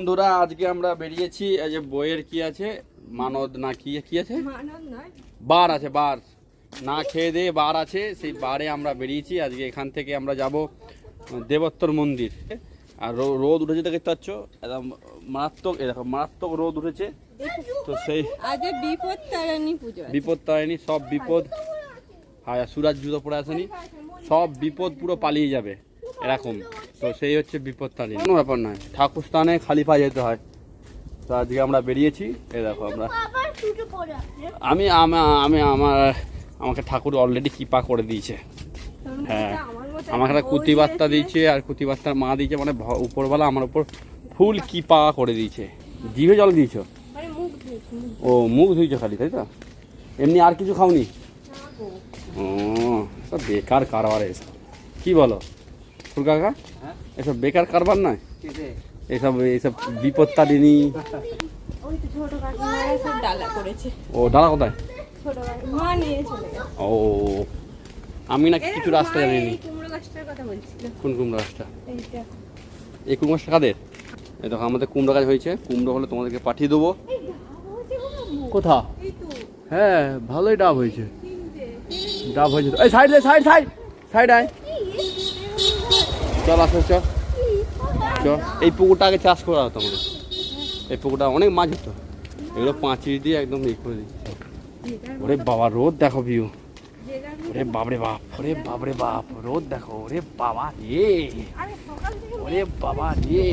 বন্ধুরা আজকে আমরা বেরিয়েছি এই যে বইয়ের কি আছে? মানদ না কি কি আছে? বার আছে বার। না খেয়ে দিয়ে বার আছে সেই বারে আমরা বেরিয়েছি আজকে এখান থেকে আমরা যাব দেবোত্তর মন্দির। আর রোদ উঠেছে দেখতে পাচ্ছ? একদম মারাত্মক এরকম মারাত্মক রোদ উঠেছে। তো সেই বিপদ পুজো বিপদ তারিণী সব বিপদ হ্যাঁ সুরাজ জুতো পরে আসেনি। সব বিপদ পুরো পালিয়ে যাবে এরকম। তো সেই হচ্ছে বিপদ তারিণী কোনো ব্যাপার নয়। ঠাকুর স্থানে খালি পায়ে যেতে হয়। তো আজকে আমরা বেরিয়েছি। এ দেখো আমরা। আমি আমি আমার আমাকে ঠাকুর অলরেডি কৃপা করে দিয়েছে। হ্যাঁ। আমাকে একটা কুতিবার্তা দিয়েছে আর কুতিবার্তার মা দিয়েছে মানে উপরবেলা আমার উপর ফুল কৃপা করে দিয়েছে। জিভে জল দিয়েছ? মানে মুখ ধুয়েছি, মুখ। ও মুখ ধুইছো খালি তাই তো? এমনি আর কিছু খাওনি? ও সব বেকার কারবার এসব কি বলো? ফুল কাকা এসব বেকার কারবার নয়। এসব এইসব বিপত্তারিণী। ওই তো ছোট কাকিমারা সব ডালা করেছে ও, ডালা কোথায়? ও, আমি নাকি কিছু রাস্তা জানিনি। কোন কুমড়ো গাছটা? এই কুমড়ো গাছটা কাদের? এই দেখো, আমাদের কুমড়ো গাছ হয়েছে। কুমড়ো হলে তোমাদেরকে পাঠিয়ে দেবো। কোথা হ্যাঁ ভালোই ডাব হয়েছে। ডাব হয়েছে। এই, সাইড সাইড সাইড। সাইড আয়। চল, আসো, চল। চল। এই পুকুরটা আগে চাষ করা হতো আমাদের। এই পুকুরটা অনেক মাছ হতো। এগুলো পাঁচিল দিয়ে একদম ইয়ে করে দিচ্ছে ওরে বাবা, রোদ দেখো ভিউ ওরে বাপরে বাপ, ওরে বাপরে বাপ, রোদ দেখো। ওরে বাবা রে। ওরে বাবা রে।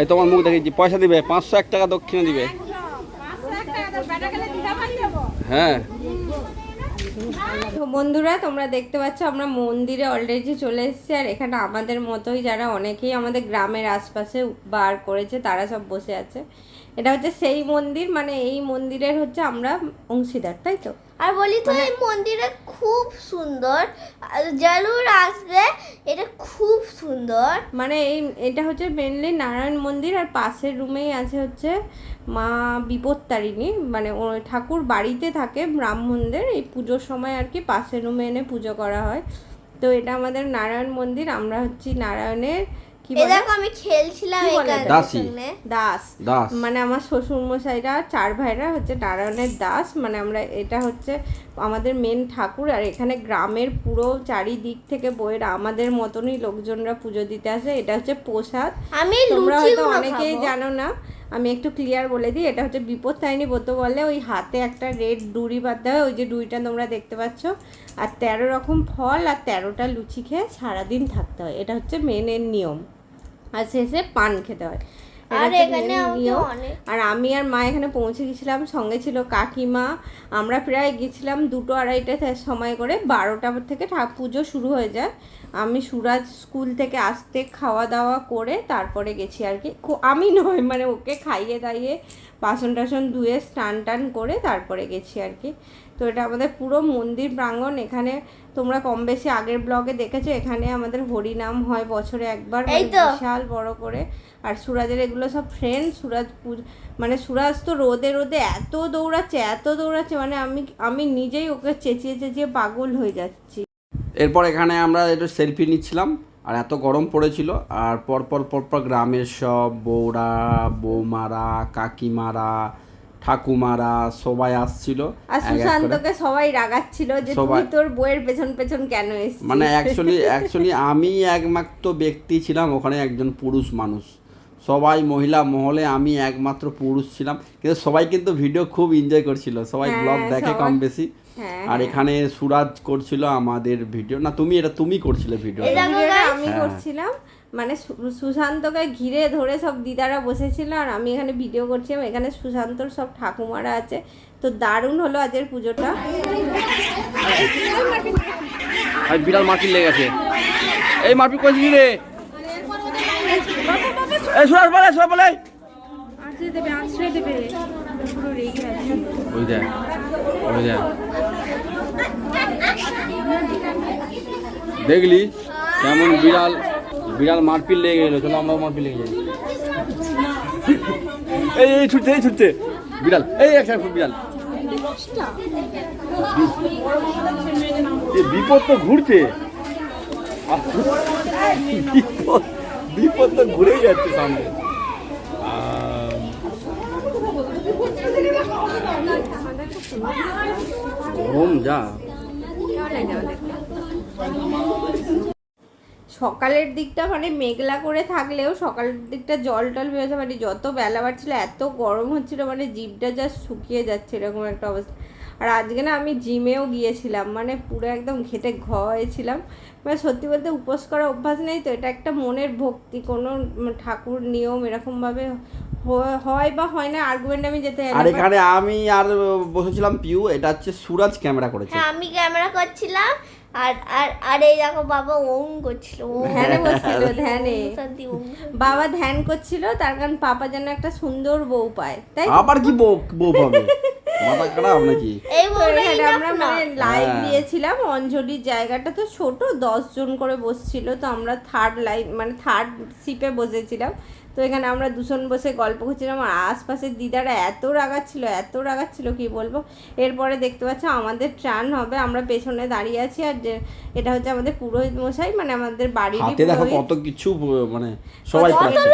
এই তোমার মুখ দেখেছি পয়সা দিবে, পাঁচশো এক টাকা দক্ষিণে দিবে। হ্যাঁ। বন্ধুরা, তোমরা দেখতে পাচ্ছ আমরা মন্দিরে অলরেডি চলে এসেছি আর এখানে আমাদের মতোই যারা অনেকেই আমাদের গ্রামের আশপাশে বার করেছে, তারা সব বসে আছে। এটা হচ্ছে সেই মন্দির মানে এই মন্দিরের হচ্ছে আমরা অংশীদার তাই তো? আর বলি তো মানে এই মন্দিরে খুব সুন্দর। জরুর আসবে এটা খুব সুন্দর। মানে এই এটা হচ্ছে মেনলি নারায়ণ মন্দির আর পাশের রুমেই আছে হচ্ছে মা বিপত্তারিণী। মানে ও ঠাকুর বাড়িতে থাকে ব্রাহ্মণদের এই পুজোর সময় আর কি পাশের রুমে এনে পুজো করা হয়। তো এটা আমাদের নারায়ণ মন্দির আমরা হচ্ছি নারায়ণের কি বলে? দেখো আমি খেলছিলাম? দাসী। সামনে। দাস। দাস। মানে আমার শ্বশুর মশাইরা চার ভাইরা হচ্ছে নারায়ণের দাস। মানে আমরা এটা হচ্ছে আমাদের মেন ঠাকুর। আর এখানে গ্রামের পুরো চারিদিক থেকে বইয়ের আমাদের মতনই লোকজনরা পুজো দিতে আসে। এটা হচ্ছে প্রসাদ। আমি তোমরা হয়তো অনেকেই জানো না। আমি একটু ক্লিয়ার বলে দিই। এটা হচ্ছে বিপদ তাইনি বলতে বলে ওই হাতে একটা রেড ডুরি বাঁধতে হয়। ওই যে ডুরিটা তোমরা দেখতে পাচ্ছ। আর তেরো রকম ফল আর তেরোটা লুচি খেয়ে সারাদিন থাকতে হয়। এটা হচ্ছে মেনের নিয়ম। আর শেষে পান খেতে হয়। আর এখানে আমি আর মা এখানে পৌঁছে গেছিলাম সঙ্গে ছিল কাকিমা। আমরা প্রায় গেছিলাম দুটো আড়াইটা সময় করে বারোটা থেকে পুজো শুরু হয়ে যায়। আমি সুরাজ স্কুল থেকে আসতে খাওয়া দাওয়া করে তারপরে গেছি আর কি। আমি নয় মানে ওকে খাইয়ে দাইয়ে বাসন টাসন ধুয়ে স্নান টান করে তারপরে গেছি আর কি। তো এটা আমাদের পুরো মন্দির প্রাঙ্গণ। এখানে তোমরা কম বেশি আগের ব্লগে দেখেছ এখানে আমাদের হরিনাম হয় বছরে একবার এই মানে তো। বিশাল বড় করে। আর সুরাজের এগুলো সব ফ্রেন্ড সুরাজ পুজ- মানে সুরাজ তো রোদে রোদে এত দৌড়াচ্ছে এত দৌড়াচ্ছে মানে আমি আমি নিজেই ওকে চেঁচিয়ে চেঁচিয়ে পাগল হয়ে যাচ্ছি। এরপর এখানে আমরা একটু সেলফি নিচ্ছিলাম আর এত গরম পড়েছিল আর পরপর পরপর গ্রামের সব বৌরা বৌমারা কাকিমারা ঠাকুমারা সবাই আসছিল। আর। সুশান্তকে সবাই রাগাচ্ছিল যে তুই সবাই- তোর বইয়ের পেছন পেছন কেন এসছিস? মানে অ্যাকচুয়ালি অ্যাকচুয়ালি আমি একমাত্র ব্যক্তি ছিলাম ওখানে একজন পুরুষ মানুষ। সবাই মহিলা মহলে আমি একমাত্র পুরুষ ছিলাম। কিন্তু সবাই কিন্তু ভিডিও খুব এনজয় করছিল। সবাই হ্যাঁ, ব্লগ দেখে কম বেশি। হ্যাঁ, আর হ্যাঁ। এখানে সুরাজ করছিল আমাদের ভিডিও না তুমি এটা তুমি করছিলে ভিডিও ভিডিওটা আমি হ্যাঁ। করছিলাম। মানে সু- সুশান্তকে ঘিরে ধরে সব দিদারা বসেছিল আর আমি এখানে ভিডিও করছিলাম এখানে সুশান্তর সব ঠাকুমারা আছে। তো দারুণ হলো আজের পুজোটা। বিড়াল মারপিট লেগে গেছে। এই মারপিট করেছিলি রে? এই সুরাজ বলে সুরাজ বলে আজকে দেবে আশ্রয় দেবে। পুরো রেগে আছে ওই দেখ ওই দেখ। দেখলি কেমন বিড়াল বিড়াল মারপিট লেগে গেলো, চলো আমরাও মারপিট লেগে যাই। এই এই, ছুটছে এই, ছুটছে। বিড়াল, এই একটা বিড়াল। বিপদ তো ঘুরছে। বিপদ বিপদ তো ঘুরেই যাচ্ছে সামনে। গরম যা। সকালের দিকটা মানে মেঘলা করে থাকলেও সকালের দিকটা জল টল বেরোতে মানে যত বেলা বাড়ছিল এত গরম হচ্ছিল মানে জিভটা জাস্ট শুকিয়ে যাচ্ছে এরকম একটা অবস্থা। আর আজকে না আমি জিমেও গিয়েছিলাম মানে পুরো একদম ঘেটে ঘ হয়েছিলাম। মানে সত্যি বলতে উপোস করা অভ্যাস নেই তো এটা একটা মনের ভক্তি কোনো ঠাকুর নিয়ম এরকমভাবে হ- হয় বা হয় না আর্গুমেন্ট আমি যেতে আর এখানে আমি আর বসেছিলাম পিউ এটা হচ্ছে সুরাজ ক্যামেরা করেছে। হ্যাঁ আমি ক্যামেরা করছিলাম আর আর আর এই দেখো বাবা ওম করছিল ধ্যানে বসছিল ধ্যানে। বাবা ধ্যান করছিল তার কারণ পাপা যেন একটা সুন্দর বউ পায় তাই? আবার কি বউ বউ পাবে? মাথা খারাপ নাকি? এই আমরা মানে লাইভ হ্যাঁ। দিয়েছিলাম অঞ্জলির জায়গাটা তো ছোট দশ জন করে বসছিল তো আমরা থার্ড লাইন মানে থার্ড সিপে বসেছিলাম। তো এখানে আমরা দুজন বসে গল্প করছিলাম আর আশপাশের দিদারা এত রাগাচ্ছিল এত রাগাচ্ছিল কি বলব? এরপরে দেখতে পাচ্ছ আমাদের ট্রান হবে আমরা পেছনে দাঁড়িয়ে আছি আর যে এটা হচ্ছে আমাদের পুরোহিত মশাই মানে আমাদের বাড়ির দেখো কত কিছু মানে সবাই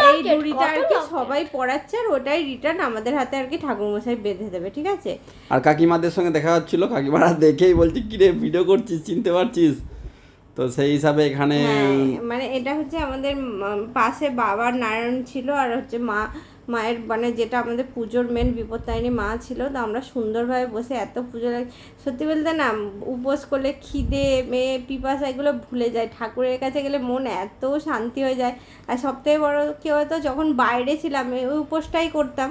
এই আর কি সবাই পড়াচ্ছে আর ওটাই রিটার্ন আমাদের হাতে আর কি ঠাকুরমশাই বেঁধে দেবে ঠিক আছে? আর কাকিমাদের সঙ্গে দেখা হচ্ছিল কাকিমারা দেখেই বলছে কি রে ভিডিও করছিস চিনতে পারছিস? তো সেই হিসাবে এখানে হ্যাঁ, মানে এটা হচ্ছে আমাদের পাশে বাবার নারায়ণ ছিল আর হচ্ছে মা মায়ের মানে যেটা আমাদের পুজোর মেন বিপত্তারিণী মা ছিল, তো আমরা সুন্দরভাবে বসে এত পুজো সত্যি বলতে না, উপোস করলে খিদে, মেয়ে, পিপাসা এগুলো ভুলে যায়। ঠাকুরের কাছে গেলে মন এত শান্তি হয়ে যায়। আর সবথেকে বড় কি হতো যখন বাইরে ছিলাম ওই উপোসটাই করতাম।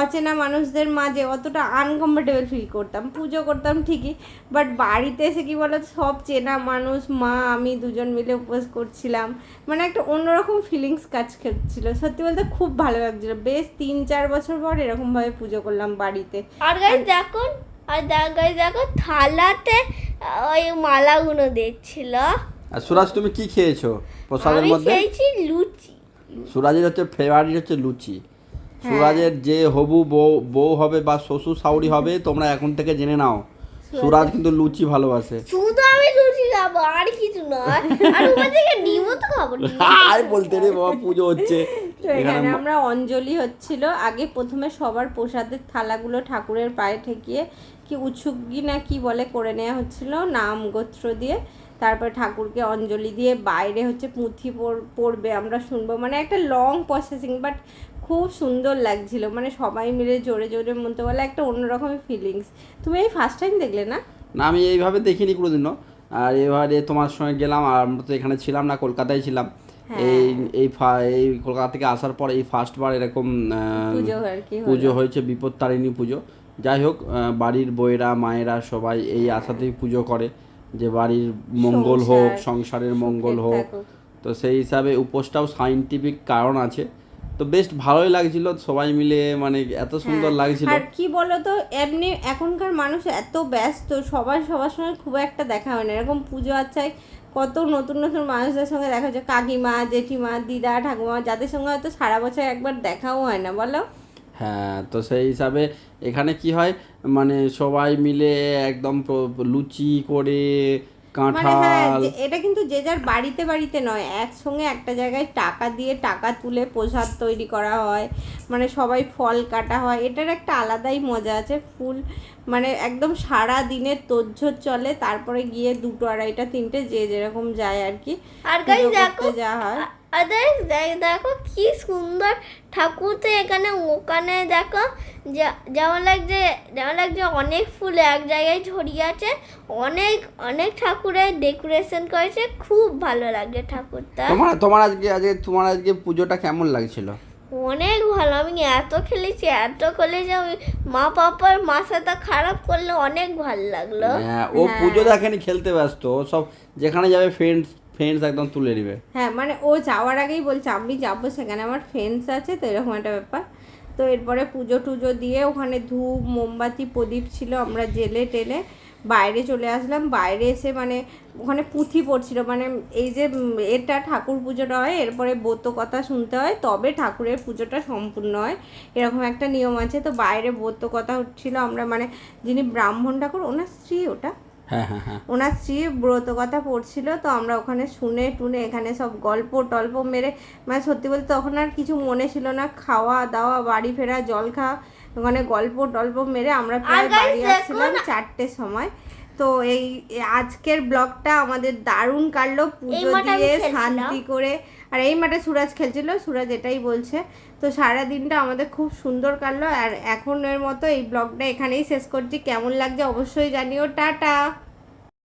অচেনা মানুষদের মাঝে অতটা আনকমফোর্টেবল ফিল করতাম। পুজো করতাম ঠিকই বাট বাড়িতে এসে কি বলো সব চেনা মানুষ, মা, আমি দুজন মিলে উপোস করছিলাম। মানে একটা অন্যরকম ফিলিংস কাজ করছিল। সত্যি বলতে খুব ভালো লাগছিল। বেশ তিন চার বছর পর এরকমভাবে পুজো করলাম বাড়িতে। আর গাইস দেখো আর গাইস দেখো থালাতে ওই মালাগুলো দিচ্ছিল আর সুরাজ তুমি কি খেয়েছো প্রসাদের আমি মধ্যে? খেয়েছি লুচি। সুরাজের হচ্ছে ফেভারিট হচ্ছে লুচি। সুরাজের যে হবু বউ বউ হবে বা শ্বশুর শাউরি হবে তোমরা এখন থেকে জেনে নাও। সুরাজ কিন্তু লুচি ভালোবাসে। শুধু আমি লুচি খাব আর কিছু নয়। আর উপর থেকে ডিমও তো খাব আর বলতে রে বাবা পুজো হচ্ছে। তো এখানে আমরা অঞ্জলি হচ্ছিল। আগে প্রথমে সবার প্রসাদের থালাগুলো ঠাকুরের পায়ে ঠেকিয়ে কি উৎসুকি না কি বলে করে নেওয়া হচ্ছিল নাম গোত্র দিয়ে। তারপরে ঠাকুরকে অঞ্জলি দিয়ে বাইরে হচ্ছে পুঁথি পড়- পড়বে আমরা শুনব। মানে একটা লং প্রসেসিং বাট খুব সুন্দর লাগছিল। মানে সবাই মিলে জোরে জোরে মনতে বলে একটা অন্যরকম ফিলিংস তুমি এই ফার্স্ট টাইম দেখলে না? না আমি এইভাবে দেখিনি কোনোদিনও। আর এবারে তোমার সঙ্গে গেলাম আর আমরা তো এখানে ছিলাম না কলকাতায় ছিলাম। এই এই ফা- এই কলকাতা থেকে আসার পর এই ফার্স্ট বার এরকম পুজো হয়েছে বিপদ তারিণী পুজো যাই হোক বাড়ির বইয়েরা মায়েরা সবাই এই আশাতেই পুজো করে যে বাড়ির মঙ্গল হোক সংসারের মঙ্গল হোক। তো সেই হিসাবে উপোসটাও সাইন্টিফিক কারণ আছে। তো বেশ ভালোই লাগছিল সবাই মিলে মানে এত সুন্দর লাগছিল। আর কি বলতো এমনি এখনকার মানুষ এত ব্যস্ত সবার সবার সঙ্গে খুব একটা দেখা হয় না। এরকম পুজো আচ্ছায় কত নতুন নতুন মানুষদের সঙ্গে দেখা হচ্ছে। কাকিমা, জেঠিমা, দিদা, ঠাকুমা, যাদের সঙ্গে হয়তো সারা বছর একবার দেখাও হয় না, বলো। হ্যাঁ তো সেই হিসাবে এখানে কি হয়? মানে সবাই মিলে একদম লুচি করে কাঁঠাল। এটা কিন্তু যে যার বাড়িতে বাড়িতে নয় একসঙ্গে একটা জায়গায় টাকা দিয়ে টাকা তুলে প্রসাদ তৈরি করা হয় মানে সবাই ফল কাটা হয় এটার একটা আলাদাই মজা আছে ফুল মানে একদম সারা দিনের তোজ্জোর চলে তারপরে গিয়ে দুটো আড়াইটা তিনটে যে যেরকম যায় আর কি আর যাওয়া হয়। আর দেখ- দেখ- দেখো কি সুন্দর ঠাকুর তো এখানে ওখানে দেখো যেমন লাগছে যেমন লাগছে অনেক ফুল এক জায়গায় ছড়িয়ে আছে। অনেক অনেক ঠাকুরের ডেকোরেশন করেছে খুব ভালো লাগে ঠাকুরটা। তোমার তোমার আজকে আজকে তোমার আজকে পুজোটা কেমন লাগছিল? অনেক ভালো আমি এত খেলেছি এত খেলেছি আমি মা পাপার মাথাটা খারাপ করলে অনেক ভালো লাগল। হ্যাঁ, ও পুজো দেখেনি খেলতে ব্যস্ত ও সব যেখানে যাবে ফ্রেন্ডস ফ্রেন্ডস একদম তুলে নিবে। হ্যাঁ মানে ও যাওয়ার আগেই বলছে, আমি যাব সেখানে, আমার ফ্রেন্ডস আছে, তো এরকম একটা ব্যাপার। তো এরপরে পুজো টুজো দিয়ে ওখানে ধূপ, মোমবাতি, প্রদীপ ছিল, আমরা জেলে টেলে বাইরে চলে আসলাম। বাইরে এসে মানে ওখানে পুঁথি পড়ছিল মানে এই যে এটা ঠাকুর পুজোটা হয়, এরপরে ব্রত কথা শুনতে হয়, তবে ঠাকুরের পুজোটা সম্পূর্ণ হয়, এরকম একটা নিয়ম আছে। তো বাইরে ব্রত কথা হচ্ছিল, আমরা মানে যিনি ব্রাহ্মণ ঠাকুর, ওনার স্ত্রী ওটা। ওনার স্ত্রী ব্রত কথা পড়ছিল তো আমরা ওখানে শুনে টুনে এখানে সব গল্প টল্প মেরে মানে সত্যি বলতে তখন আর কিছু মনে ছিল না। খাওয়া দাওয়া বাড়ি ফেরা জল খাওয়া ওখানে গল্প টল্প মেরে আমরা প্রায় বাড়ি আসছিলাম চারটের সময়। তো এই এই আজকের ব্লগটা আমাদের দারুণ কাটলো। পুজো দিয়ে শান্তি করে আর এই মাঠে সুরাজ খেলছিল, সুরাজ এটাই বলছে। তো সারা দিনটা আমাদের খুব সুন্দর কাটলো আর এখনের মতো এই ব্লগটা এখানেই শেষ করছি। কেমন লাগছে অবশ্যই জানিও। টাটা!